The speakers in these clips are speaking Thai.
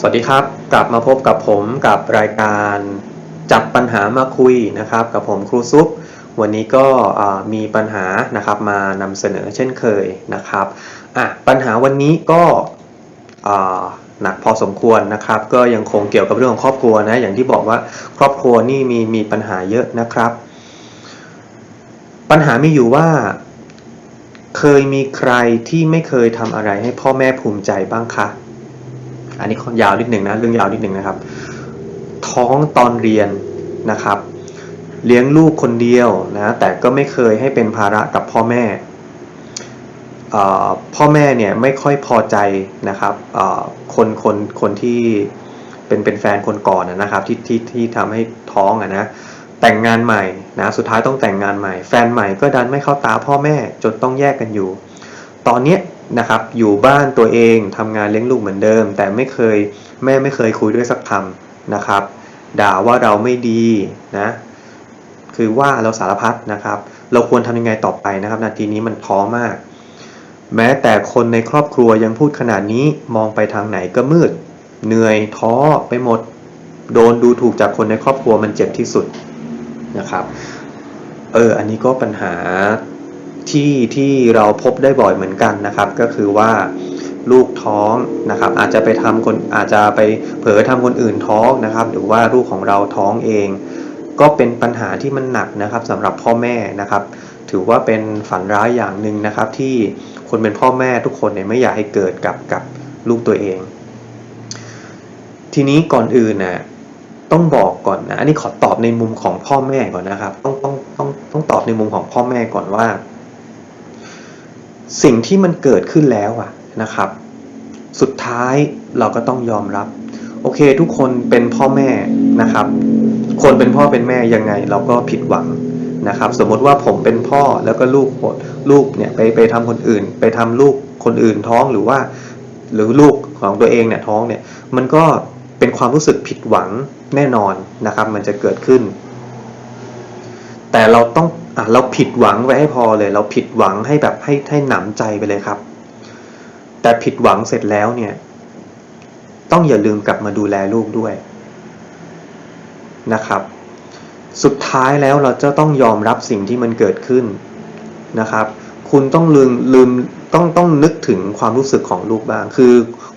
สวัสดีครับ กลับมาพบกับผมกับรายการจับปัญหามาคุยนะครับ กับผมครูซุป วันนี้ก็มีปัญหานะครับมานำเสนอเช่นเคยนะครับอะปัญหาวันนี้ก็หนักพอสมควรนะครับ ก็ยังคงเกี่ยวกับเรื่องของครอบครัวนะอย่างที่บอกว่าครอบครัวนี่มีมีปัญหาเยอะนะครับ ปัญหามีอยู่ว่า เคยมีใครที่ไม่เคยทำอะไรให้พ่อแม่ภูมิใจบ้างคะ อันนี้ยาวนิดหนึ่งนะเรื่องยาวนิดหนึ่งนะครับ ท้องตอนเรียนนะครับ เลี้ยงลูกคนเดียวนะแต่ก็ไม่เคยให้เป็นภาระกับพ่อแม่พ่อแม่เนี่ยไม่ค่อยพอใจนะครับคนคนคนที่เป็นเป็นแฟนคนก่อนนะครับที่ที่ที่ทำให้ท้องอะนะแต่งงานใหม่นะสุดท้ายต้องแต่งงานใหม่ แฟนใหม่ก็ดันไม่เข้าตาพ่อแม่จนต้องแยกกันอยู่ ตอนเนี้ย นะครับ อยู่บ้านตัวเองทำงานเลี้ยงลูกเหมือนเดิม แต่ไม่เคยแม่ไม่เคยคุยด้วยสักคำนะครับ ด่าว่าเราไม่ดีนะคือว่าเราสารพัดนะครับ เราควรทำยังไงต่อไปนะครับ นาทีนี้มันท้อมาก แม้แต่คนในครอบครัวยังพูดขนาดนี้มองไปทางไหนก็มืด เหนื่อยท้อไปหมด โดนดูถูกจากคนในครอบครัวมันเจ็บที่สุดนะครับ เออ อันนี้ก็ปัญหา ที่ที่เราพบได้บ่อยเหมือนกันนะครับ ก็คือว่าลูกท้องนะครับ อาจจะไปทำคนอาจจะไปเผลอทำคนอื่นท้องนะครับ หรือว่าลูกของเราท้องเอง ก็เป็นปัญหาที่มันหนักนะครับสำหรับพ่อแม่นะครับ ถือว่าเป็นฝันร้ายอย่างหนึ่งนะครับ ที่คนเป็นพ่อแม่ทุกคนเนี่ยไม่อยากให้เกิดกับกับลูกตัวเอง ทีนี้ก่อนอื่นนะต้องบอกก่อนนะอันนี้ขอตอบในมุมของพ่อแม่ก่อนนะครับ ต้องต้องต้องต้องตอบในมุมของพ่อแม่ก่อนว่า สิ่งที่มันเกิดขึ้นแล้วอะนะครับ สุดท้ายเราก็ต้องยอมรับ โอเคทุกคนเป็นพ่อแม่นะครับ คนเป็นพ่อเป็นแม่ยังไงเราก็ผิดหวังนะครับ สมมติว่าผมเป็นพ่อแล้วก็ลูกลูกเนี่ยไปไปทำคนอื่น ไปทำลูกคนอื่นท้องหรือว่า หรือลูกของตัวเองเนี่ยท้องเนี่ยมันก็เป็นความรู้สึกผิดหวังแน่นอนนะครับ มันจะเกิดขึ้น แต่เราต้อง อะเราผิดหวังไว้ให้พอเลย เราผิดหวังให้แบบให้ให้หนำใจไปเลยครับ แต่ผิดหวังเสร็จแล้วเนี่ย ต้องอย่าลืมกลับมาดูแลลูกด้วยนะครับ สุดท้ายแล้วเราจะต้องยอมรับสิ่งที่มันเกิดขึ้นนะครับ คุณต้องลืมลืมต้องต้องนึกถึงความรู้สึกของลูกบ้าง คือ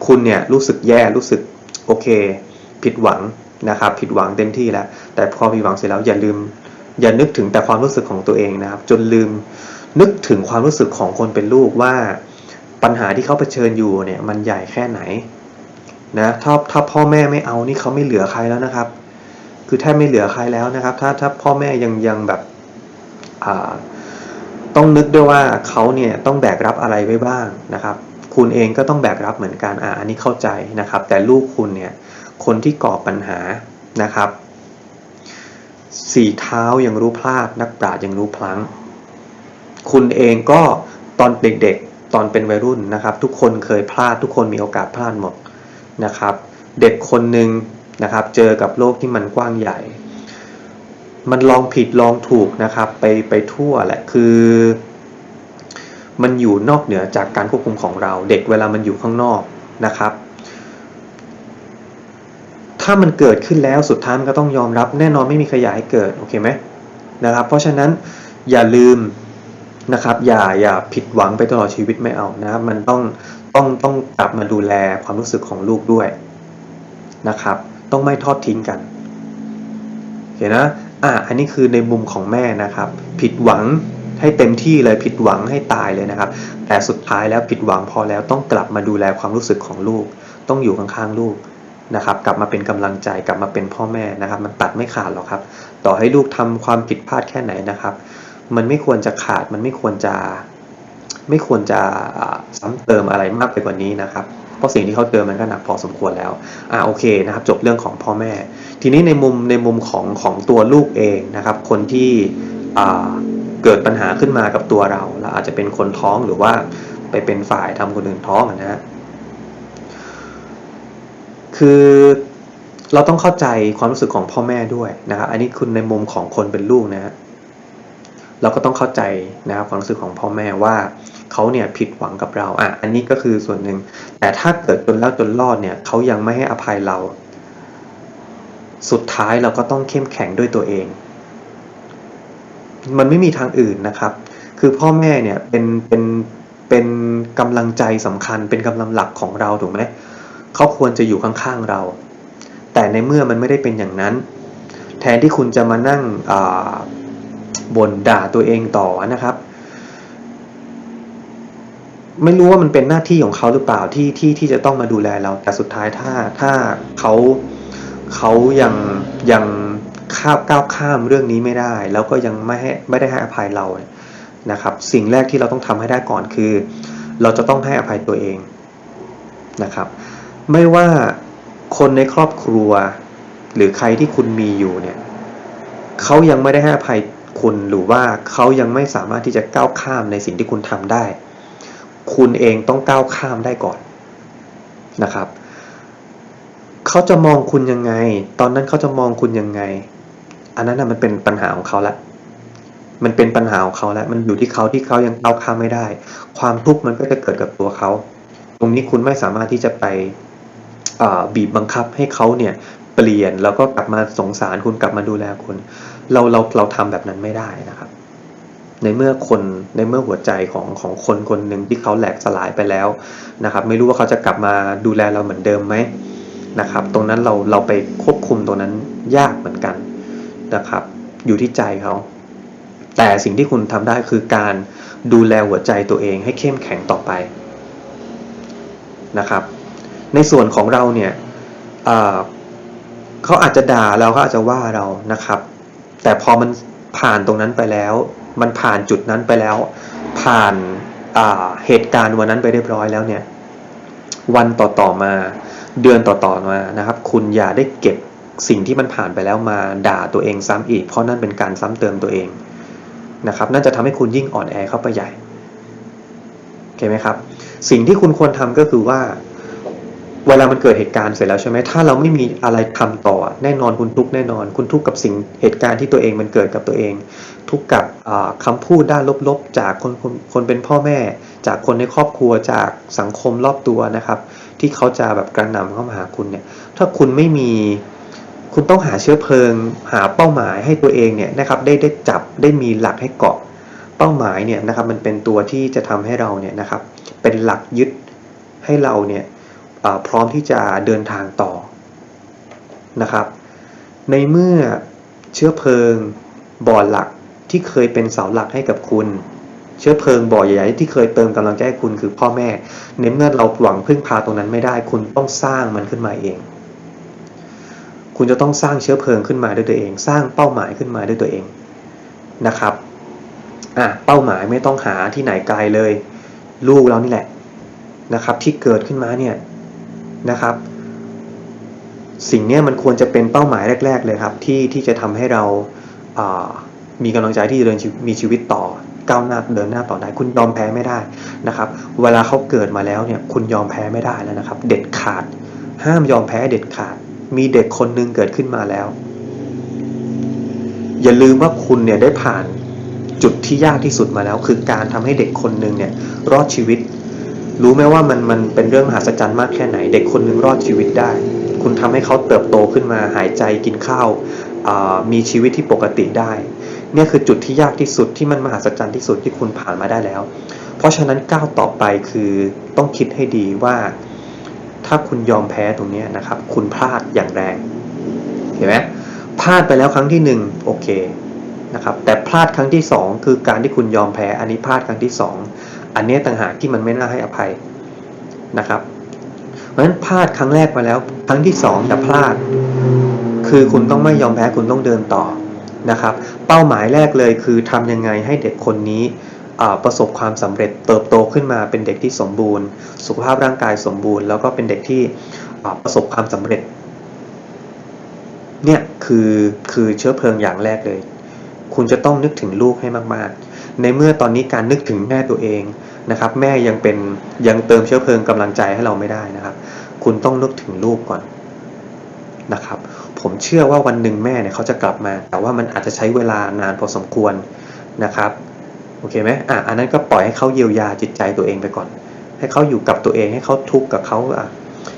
คุณเนี่ยรู้สึกแย่รู้สึกโอเค ผิดหวังนะครับ ผิดหวังเต็มที่แล้ว แต่พอผิดหวังเสร็จแล้วอย่าลืม อย่านึกถึงแต่ความรู้สึกของตัวเองนะครับ จนลืมนึกถึงความรู้สึกของคนเป็นลูกว่าปัญหาที่เขาเผชิญอยู่เนี่ยมันใหญ่แค่ไหนนะถ้าถ้าพ่อแม่ไม่เอานี่เขาไม่เหลือใครแล้วนะครับ คือแทบไม่เหลือใครแล้วนะครับ ถ้าถ้าพ่อแม่ยังยังแบบอ่าต้องนึกด้วยว่าเขาเนี่ยต้องแบกรับอะไรไว้บ้างนะครับ คุณเองก็ต้องแบกรับเหมือนกันอ่าอันนี้เข้าใจนะครับ แต่ลูกคุณเนี่ยคนที่ก่อปัญหานะครับ สี่เท้ายังรู้พลาด นักปราชญ์ยังรู้พลั้ง คุณเองก็ตอนเด็กๆ ตอนเป็นวัยรุ่นนะครับ ทุกคนเคยพลาด ทุกคนมีโอกาสพลาดหมดนะครับ เด็กคนหนึ่งนะครับ เจอกับโลกที่มันกว้างใหญ่ มันลองผิดลองถูกนะครับ ไปไปทั่วแหละคือมันอยู่นอกเหนือจากการควบคุมของเรา เด็กเวลามันอยู่ข้างนอกนะครับ ถ้ามันเกิดขึ้นแล้วสุดท้ายมันก็ต้องยอมรับ แน่นอนไม่มีใครอยากให้เกิดโอเคไหมนะครับ เพราะฉะนั้นอย่าลืมนะครับ อย่าอย่าผิดหวังไปตลอดชีวิตไม่เอานะครับมันต้องต้องต้องกลับมาดูแลความรู้สึกของลูกด้วยนะครับ ต้องไม่ทอดทิ้งกันโอเคนะอะอันนี้คือในมุมของแม่นะครับ ผิดหวังให้เต็มที่เลยผิดหวังให้ตายเลยนะครับ แต่สุดท้ายแล้วผิดหวังพอแล้วต้องกลับมาดูแลความรู้สึกของลูก ต้องอยู่ข้างๆลูก นะครับ กลับมาเป็นกำลังใจกลับมาเป็นพ่อแม่นะครับ มันตัดไม่ขาดหรอกครับ ต่อให้ลูกทำความผิดพลาดแค่ไหนนะครับ มันไม่ควรจะขาดมันไม่ควรจะไม่ควรจะซ้ำเติมอะไรมากไปกว่านี้นะครับ เพราะสิ่งที่เขาเจอมันก็หนักพอสมควรแล้ว อ่าโอเคนะครับ จบเรื่องของพ่อแม่ ทีนี้ในมุมในมุมของของตัวลูกเองนะครับ คนที่อ่าเกิดปัญหาขึ้นมากับตัวเรา แล้วอาจจะเป็นคนท้องหรือว่าไปเป็นฝ่ายทำคนอื่นท้องนะฮะ คือเราต้องเข้าใจความรู้สึกของพ่อแม่ด้วยนะครับ อันนี้คุณในมุมของคนเป็นลูกนะฮะเราก็ต้องเข้าใจนะครับความรู้สึกของพ่อแม่ว่าเขาเนี่ยผิดหวังกับเราอะอันนี้ก็คือส่วนหนึ่ง แต่ถ้าเกิดจนแล้วจนรอดเนี่ยเขายังไม่ให้อภัยเรา สุดท้ายเราก็ต้องเข้มแข็งด้วยตัวเอง มันไม่มีทางอื่นนะครับ คือพ่อแม่เนี่ยเป็นเป็นเป็นกำลังใจสำคัญเป็นกำลังหลักของเราถูกไหม เขาควรจะอยู่ข้างๆเรา แต่ในเมื่อมันไม่ได้เป็นอย่างนั้น แทนที่คุณจะมานั่งบ่นด่าตัวเองต่อนะครับ ไม่รู้ว่ามันเป็นหน้าที่ของเขาหรือเปล่าที่ที่ที่จะต้องมาดูแลเรา แต่สุดท้ายถ้าถ้าเขาเขายังยังข้าวก้าวข้ามเรื่องนี้ไม่ได้ แล้วก็ยังไม่ให้ไม่ได้ให้อภัยเรานะครับ สิ่งแรกที่เราต้องทำให้ได้ก่อนคือ เราจะต้องให้อภัยตัวเองนะครับ ไม่ว่าคนในครอบครัว หรือใครที่คุณมีอยู่เนี่ยเขายังไม่ได้ให้อภัยคุณหรือว่าเขายังไม่สามารถที่จะก้าวข้ามในสิ่งที่คุณทำได้ คุณเองต้องก้าวข้ามได้ก่อนนะครับเขาจะมองคุณยังไง ตอนนั้นเขาจะมองคุณยังไง อันนั้นนะมันเป็นปัญหาของเขาละมันเป็นปัญหาของเขาแล้ว มันอยู่ที่เขาที่เขายังก้าวข้ามไม่ได้ ความทุกข์มันก็จะเกิดกับตัวเขา ตรงนี้คุณไม่สามารถที่จะไป บีบบังคับให้เขาเนี่ยเปลี่ยนแล้วก็กลับมาสงสารคุณกลับมาดูแลคุณ เราเราเราทำแบบนั้นไม่ได้นะครับ ในเมื่อคนในเมื่อหัวใจของของคนคนหนึ่งที่เขาแหลกสลายไปแล้วนะครับ ไม่รู้ว่าเขาจะกลับมาดูแลเราเหมือนเดิมไหมนะครับ ตรงนั้นเราเราไปควบคุมตรงนั้นยากเหมือนกันนะครับ อยู่ที่ใจเขาแต่สิ่งที่คุณทำได้คือการดูแลหัวใจตัวเองให้เข้มแข็งต่อไปนะครับ ในส่วนของเราเนี่ยเขาอาจจะด่าเราเขาอาจจะว่าเรานะครับ แต่พอมันผ่านตรงนั้นไปแล้ว มันผ่านจุดนั้นไปแล้ว ผ่านเหตุการณ์วันนั้นไปเรียบร้อยแล้วเนี่ยวันต่อๆมาเดือนต่อๆมานะครับ คุณอย่าได้เก็บสิ่งที่มันผ่านไปแล้วมาด่าตัวเองซ้ำอีก เพราะนั่นเป็นการซ้ำเติมตัวเองนะครับนั่นจะทำให้คุณยิ่งอ่อนแอเข้าไปใหญ่โอเคไหมครับ สิ่งที่คุณควรทำก็คือว่า เวลามันเกิดเหตุการณ์เสร็จแล้วใช่ไหมถ้าเราไม่มีอะไรทำต่อ แน่นอนคุณทุกแน่นอน คุณทุกกับสิ่งเหตุการณ์ที่ตัวเองมันเกิดกับตัวเอง ทุกกับคำพูดด้านลบๆ จากคนคนคนเป็นพ่อแม่ จากคนในครอบครัวจากสังคมรอบตัวนะครับ ที่เขาจะแบบกระหน่ำเข้ามาหาคุณเนี่ย ถ้าคุณไม่มีคุณต้องหาเชื้อเพลิง หาเป้าหมายให้ตัวเองเนี่ยนะครับได้ได้จับได้มีหลักให้เกาะเป้าหมายเนี่ยนะครับมันเป็นตัวที่จะทำให้เราเนี่ยนะครับเป็นหลักยึดให้เราเนี่ย พร้อมที่จะเดินทางต่อนะครับ ในเมื่อเชื้อเพลิงบ่อหลักที่เคยเป็นเสาหลักให้กับคุณ เชื้อเพลิงบ่อใหญ่ที่เคยเติมกำลังใจให้คุณคือพ่อแม่ ในเมื่อเราหวังพึ่งพาตรงนั้นไม่ได้ คุณต้องสร้างมันขึ้นมาเอง คุณจะต้องสร้างเชื้อเพลิงขึ้นมาด้วยตัวเอง สร้างเป้าหมายขึ้นมาด้วยตัวเองนะครับอะเป้าหมายไม่ต้องหาที่ไหนไกลเลย ลูกเรานี่แหละนะครับ ที่เกิดขึ้นมาเนี่ย นะครับ สิ่งนี้มันควรจะเป็นเป้าหมายแรก ๆ เลยครับที่ที่จะทำให้เราามีกำลังใจที่จะเดินมีชีวิตต่อก้าวหน้าเดินหน้าต่อได้คุณยอมแพ้ไม่ได้นะครับ เวลาเขาเกิดมาแล้วเนี่ยคุณยอมแพ้ไม่ได้แล้วนะครับ เด็ดขาด ห้ามยอมแพ้เด็ดขาด มีเด็กคนหนึ่งเกิดขึ้นมาแล้ว อย่าลืมว่าคุณเนี่ยได้ผ่านจุดที่ยากที่สุดมาแล้ว คือการทำให้เด็กคนหนึ่งเนี่ยรอดชีวิต รู้ไหมว่ามันมันเป็นเรื่องมหัศจรรย์มากแค่ไหน เด็กคนหนึ่งรอดชีวิตได้ คุณทำให้เขาเติบโตขึ้นมาหายใจกินข้าวมีชีวิตที่ปกติได้เนี่ยคือจุดที่ยากที่สุดที่มันมหัศจรรย์ที่สุดที่คุณผ่านมาได้แล้ว เพราะฉะนั้นก้าวต่อไปคือต้องคิดให้ดีว่า ถ้าคุณยอมแพ้ตรงนี้นะครับ คุณพลาดอย่างแรงเห็นไหมพลาดไปแล้วครั้งที่หนึ่งโอเคนะครับแต่พลาดครั้งที่สองคือการที่คุณยอมแพ้อันนี้พลาดครั้งที่ส อันนี้ต่างหากที่มันไม่น่าให้อภัยนะครับ เพราะฉะนั้นพลาดครั้งแรกมาแล้ว ครั้งที่สองแต่พลาด คือคุณต้องไม่ยอมแพ้คุณต้องเดินต่อนะครับ เป้าหมายแรกเลยคือทำยังไงให้เด็กคนนี้ประสบความสำเร็จเติบโตขึ้นมาเป็นเด็กที่สมบูรณ์ สุขภาพร่างกายสมบูรณ์ แล้วก็เป็นเด็กที่ประสบความสำเร็จเนี่ยคือคือเชื้อเพลิงอย่างแรกเลย คุณจะต้องนึกถึงลูกให้มากๆ ในเมื่อตอนนี้การนึกถึงแม่ตัวเองนะครับ แม่ยังเป็นยังเติมเชื้อเพลิงกำลังใจให้เราไม่ได้นะครับ คุณต้องนึกถึงลูกก่อนนะครับ ผมเชื่อว่าวันหนึ่งแม่เนี่ยเขาจะกลับมา แต่ว่ามันอาจจะใช้เวลานานพอสมควรนะครับโอเคไหมอะอันนั้นก็ปล่อยให้เขาเยียวยาจิตใจตัวเองไปก่อน ให้เขาอยู่กับตัวเองให้เขาทุกข์กับเขาอะ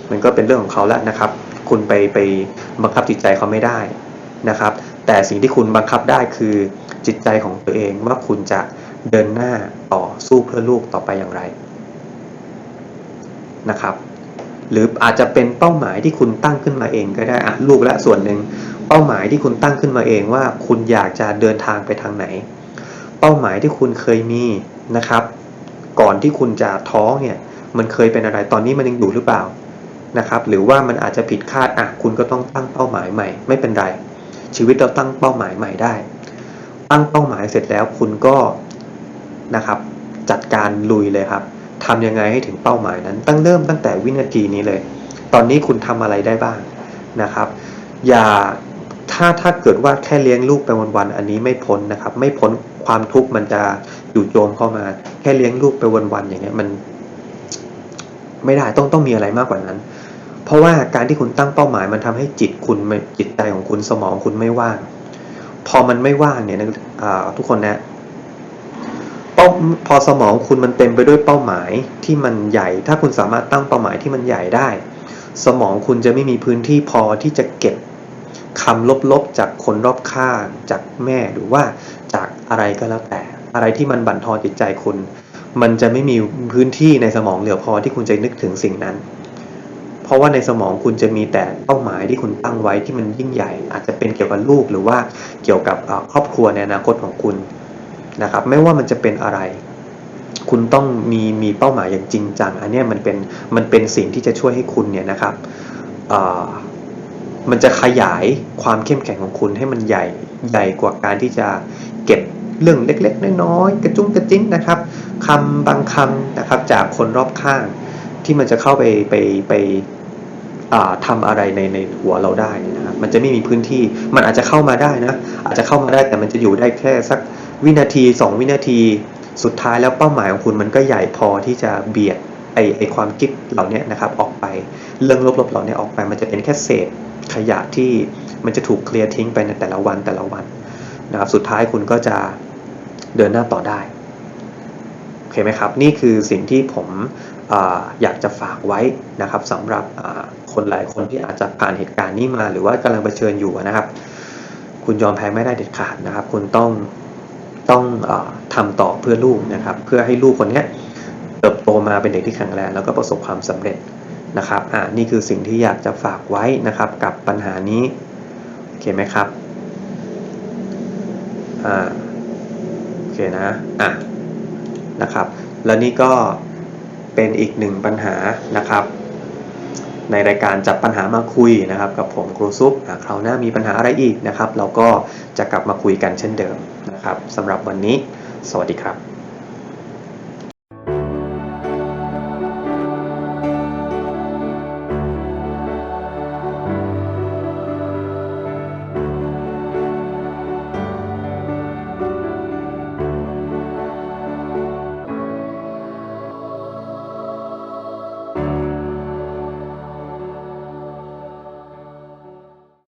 มันก็เป็นเรื่องของเขาแล้วนะครับ คุณไปไปบังคับจิตใจเขาไม่ได้นะครับ แต่สิ่งที่คุณบังคับได้คือ จิตใจของตัวเองว่าคุณจะเดินหน้าต่อสู้เพื่อลูกต่อไปอย่างไรนะครับ หรืออาจจะเป็นเป้าหมายที่คุณตั้งขึ้นมาเองก็ได้อะลูกและส่วนหนึ่งเป้าหมายที่คุณตั้งขึ้นมาเองว่า คุณอยากจะเดินทางไปทางไหน เป้าหมายที่คุณเคยมีนะครับ ก่อนที่คุณจะท้องเนี่ยมันเคยเป็นอะไรตอนนี้มันยังอยู่หรือเปล่านะครับ หรือว่ามันอาจจะผิดคาดอะคุณก็ต้องตั้งเป้าหมายใหม่ ไม่เป็นไรชีวิตเราตั้งเป้าหมายใหม่ได้ ตั้งเป้าหมายเสร็จแล้วคุณก็นะครับ จัดการลุยเลยครับทำยังไงให้ถึงเป้าหมายนั้น ตั้งเริ่มตั้งแต่วินาทีนี้เลย ตอนนี้คุณทำอะไรได้บ้างนะครับ อย่าถ้าถ้าเกิดว่าแค่เลี้ยงลูกไปวันๆอันนี้ไม่พ้นนะครับ ไม่พ้นความทุกข์มันจะอยู่โจมเข้ามา แค่เลี้ยงลูกไปวันๆอย่างเงี้ยมัน ไม่ได้ต้องต้องมีอะไรมากกว่านั้น เพราะว่าการที่คุณตั้งเป้าหมายมันทำให้จิตคุณจิตใจของคุณสมองคุณไม่ว่าง พอมันไม่ว่างเนี่ยนะทุกคนนะเป้าพอสมองคุณมันเต็มไปด้วยเป้าหมายที่มันใหญ่ ถ้าคุณสามารถตั้งเป้าหมายที่มันใหญ่ได้ สมองคุณจะไม่มีพื้นที่พอที่จะเก็บคำลบๆจากคนรอบข้างจากแม่หรือว่าจากอะไรก็แล้วแต่ อะไรที่มันบั่นทอนจิตใจคุณ มันจะไม่มีพื้นที่ในสมองเหลือพอที่คุณจะนึกถึงสิ่งนั้น เพราะว่าในสมองคุณจะมีแต่เป้าหมายที่คุณตั้งไว้ที่มันยิ่งใหญ่ อาจจะเป็นเกี่ยวกับลูกหรือว่าเกี่ยวกับครอบครัวในอนาคตของคุณนะครับ ไม่ว่ามันจะเป็นอะไร คุณต้องมีมีเป้าหมายอย่างจริงจังอันนี้มันเป็นมันเป็นสิ่งที่จะช่วยให้คุณเนี่ยนะครับมันจะขยายความเข้มแข็งของคุณให้มันใหญ่ใหญ่กว่าการที่จะเก็บเรื่องเล็กๆน้อยๆกระจุ้งกระจิ้งนะครับคำบางคำนะครับจากคนรอบข้าง ที่มันจะเข้าไปไปไปอ่าทำอะไรในในหัวเราได้นะครับมันจะไม่มีพื้นที่ มันอาจจะเข้ามาได้นะ อาจจะเข้ามาได้แต่มันจะอยู่ได้แค่สักวินาทีสองวินาที สุดท้ายแล้วเป้าหมายของคุณมันก็ใหญ่พอที่จะเบียดไอไอความคิดเหล่านี้นะครับออกไป เรื่องลบๆเหล่านี้ออกไป มันจะเป็นแค่เศษขยะที่มันจะถูกเคลียร์ทิ้งไปในแต่ละวันแต่ละวันนะครับ สุดท้ายคุณก็จะเดินหน้าต่อได้โอเคไหมครับ นี่คือสิ่งที่ผม อยากจะฝากไว้นะครับสำหรับคนหลายคนที่อาจจะผ่านเหตุการณ์นี้มา หรือว่ากำลังเผชิญอยู่นะครับ คุณยอมแพ้ไม่ได้เด็ดขาดนะครับ คุณต้องต้องอทำต่อเพื่อลูกนะครับ เพื่อให้ลูกคนนี้เติบโตมาเป็นเด็กที่แข็งแรงแล้วก็ประสบความสำเร็จนะครับอ่านี่คือสิ่งที่อยากจะฝากไว้นะครับ กับปัญหานี้โอเคไหมครับอ่าโอเคนะอะนะครับ แล้วนี่ก็ เป็นอีกหนึ่งปัญหานะครับ ในรายการจับปัญหามาคุยนะครับ กับผมครูซุปคราวหน้ามีปัญหาอะไรอีกนะครับ เราก็จะกลับมาคุยกันเช่นเดิมนะครับสำหรับวันนี้ สวัสดีครับ